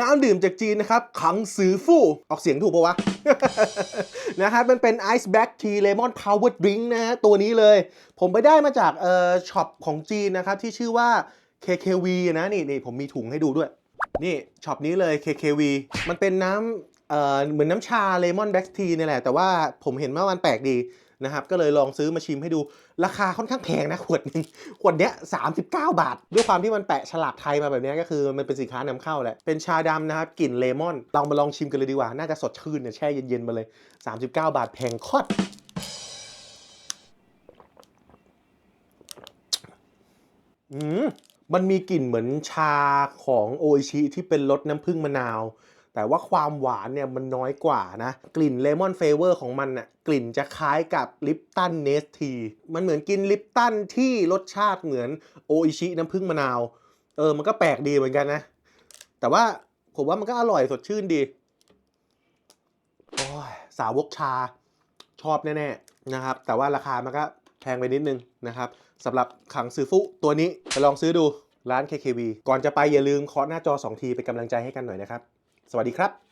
น้ำดื่มจากจีนนะครับขังสือฟู่ออกเสียงถูกปะวะนะครับมันเป็น Ice Black Tea Lemon Power Drink นะฮะตัวนี้เลย ผมไปได้มาจากเอ่อช็อปของจีนนะครับ ที่ชื่อว่า KKV นะนี่นี่ผมมีถุงให้ดูด้วย นี่ช็อปนี้เลย KKV มันเป็นน้ำ เหมือนน้ำชาเลมอนแบ็กทีนี่แหละ แต่ว่าผมเห็นว่ามันแปลกดีนะครับก็เลยลองซื้อมาชิมให้ดูราคาค่อนข้างแพงนะขวดนึงขวดเนี้ย39บาท ด้วยความที่มันแปะฉลากไทยมาแบบนี้ก็คือมันเป็นสินค้านำเข้าแหละ เป็นชาดำนะครับกลิ่นเลมอน เรามาลองชิมกันเลยดีกว่า น่าจะสดชื่นเนี่ยแช่เย็นๆมาเลย 39 บาทแพงคอดอืมมันมีกลิ่นเหมือนชาของโออิชิที่เป็นรสน้ำผึ้งมะนาว แต่ว่าความหวานเนี่ยมันน้อยกว่านะ กลิ่นเลมอนเฟเวอร์ของมันน่ะกลิ่นจะคล้ายกับลิปตันเนสที มันเหมือนกินลิปตันที่รสชาติเหมือนโออิชิน้ำผึ้งมะนาว เออ มันก็แปลกดีเหมือนกันนะ แต่ว่าผมว่ามันก็อร่อยสดชื่นดี โอ้ย สาวกชาชอบแน่ๆนะครับ แต่ว่าราคามันก็แพงไปนิดนึงนะครับสำหรับขังซือฟุตัวนี้ไปลองซื้อดูร้าน KKV ก่อนจะไปอย่าลืมเคาะหน้าจอ 2 ทีเป็นกำลังใจให้กันหน่อยนะครับ สวัสดีครับ